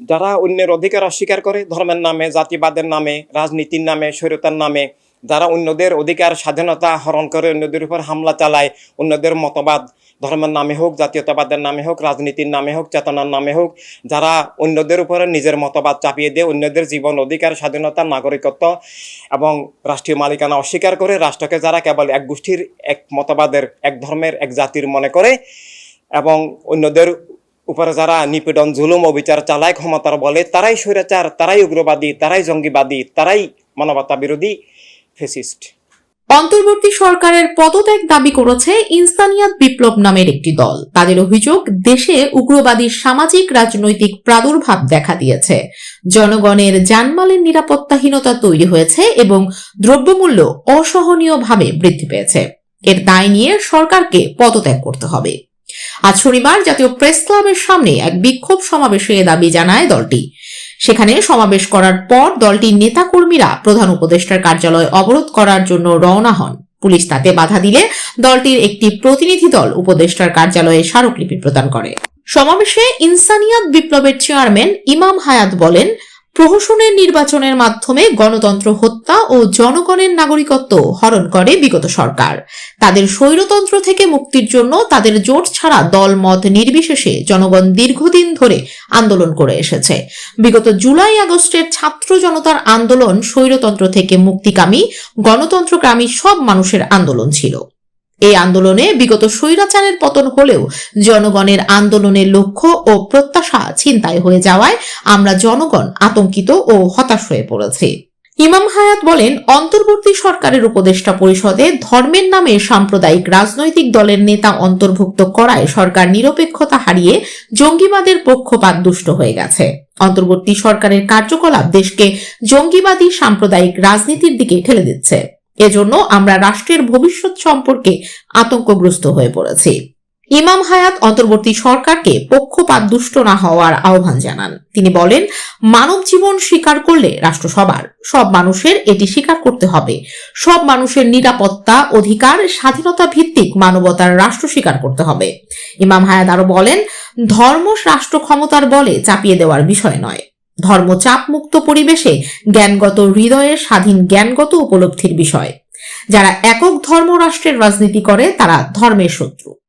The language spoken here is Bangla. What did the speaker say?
যারা অন্যের অধিকার অস্বীকার করে, ধর্মের নামে, জাতিবাদের নামে, রাজনীতির নামে, স্বৈরতার নামে, যারা অন্যদের অধিকার, স্বাধীনতা হরণ করে অন্যদের উপর হামলা চালায়, অন্যদের মতবাদ, ধর্মের নামে হোক, জাতীয়তাবাদের নামে হোক, রাজনীতির নামে হোক, চেতনার নামে হোক, যারা অন্যদের উপরে নিজের মতবাদ চাপিয়ে দিয়ে অন্যদের জীবন, অধিকার, স্বাধীনতা, নাগরিকত্ব এবং রাষ্ট্রীয় মালিকানা অস্বীকার করে, রাষ্ট্রকে যারা কেবল এক গোষ্ঠীর এক মতবাদের, এক ধর্মের, এক জাতির মনে করে এবং অন্যদের উপরে যারা নিপীড়ন, জুলুম, অবিচার চালায় ক্ষমতার বলে, তারাই স্বৈরাচার, তারাই উগ্রবাদী, তারাই জঙ্গিবাদী, তারাই মানবতা বিরোধী ফেসিস্ট। অন্তর্বর্তী সরকারের পদত্যাগ দাবি করেছে ইনসানিয়াত বিপ্লব নামের একটি দল। তাদের অভিযোগ, দেশে উগ্রবাদী সামাজিক রাজনৈতিক প্রাদুর্ভাব দেখা দিয়েছে। জনগণের জানমালের নিরাপত্তাহীনতা তৈরি হয়েছে এবং দ্রব্যমূল্য অসহনীয়ভাবে বৃদ্ধি পেয়েছে। এর দায় নিয়ে সরকারকে পদত্যাগ করতে হবে। আজ শনিবার জাতীয় প্রেস ক্লাবের সামনে এক বিক্ষোভ সমাবেশে দাবি জানায় দলটি। সেখানে সমাবেশ করার পর দলটির নেতাকর্মীরা প্রধান উপদেষ্টার কার্যালয় অবরোধ করার জন্য রওনা হন। পুলিশ তাতে বাধা দিলে দলটির একটি প্রতিনিধি দল উপদেষ্টার কার্যালয়ে স্মারকলিপি প্রদান করে। সমাবেশে ইনসানিয়াত বিপ্লবের চেয়ারম্যান ইমাম হায়াত বলেন প্রহসনের নির্বাচনের মাধ্যমে গণতন্ত্র, হত্যা ও জনগণের নাগরিকত্ব হরণ করে বিগত সরকার। তাদের স্বৈরতন্ত্র থেকে মুক্তির জন্য তাদের জোট ছাড়া দল, মত নির্বিশেষে জনগণ দীর্ঘদিন ধরে আন্দোলন করে এসেছে। বিগত জুলাই আগস্টের ছাত্র জনতার আন্দোলন স্বৈরতন্ত্র থেকে মুক্তিকামী গণতন্ত্রকামী সব মানুষের আন্দোলন ছিল। এই আন্দোলনে বিগত স্বৈরাচারের পতন হলেও জনগণের আন্দোলনের লক্ষ্য ও প্রত্যাশা ছিনতাই হয়ে যাওয়ায় আমরা জনগণ আতঙ্কিত ও হতাশ হয়ে পড়েছি। ইমাম হায়াত বলেন, অন্তর্বর্তী সরকারের উপদেষ্টা পরিষদে ধর্মের নামে সাম্প্রদায়িক রাজনৈতিক দলের নেতা অন্তর্ভুক্ত করায় সরকার নিরপেক্ষতা হারিয়ে জঙ্গিবাদের পক্ষপাত দুষ্ট হয়ে গেছে। অন্তর্বর্তী সরকারের কার্যকলাপ দেশকে জঙ্গিবাদী সাম্প্রদায়িক রাজনীতির দিকে ঠেলে দিচ্ছে। এজন্য আমরা রাষ্ট্রের ভবিষ্যৎ সম্পর্কে আতঙ্কগ্রস্ত হয়ে পড়েছি। ইমাম হায়াত অন্তর্বর্তী সরকারকে পক্ষপাত দুষ্ট না হওয়ার আহ্বান জানান। তিনি বলেন, মানব জীবন স্বীকার করলে রাষ্ট্র সবার, সব মানুষের এটি স্বীকার করতে হবে। সব মানুষের নিরাপত্তা অধিকার, স্বাধীনতা ভিত্তিক মানবতার রাষ্ট্র স্বীকার করতে হবে। ইমাম হায়াত আরও বলেন, ধর্ম, রাষ্ট্র ক্ষমতার বলে চাপিয়ে দেওয়ার বিষয় নয়। ধর্ম মুক্ত পরিবেশে জ্ঞানগত হৃদয়ের স্বাধীন জ্ঞানগত উপলব্ধির বিষয়। যারা একক ধর্ম রাষ্ট্রের রাজনীতি করে, তারা ধর্মের শত্রু।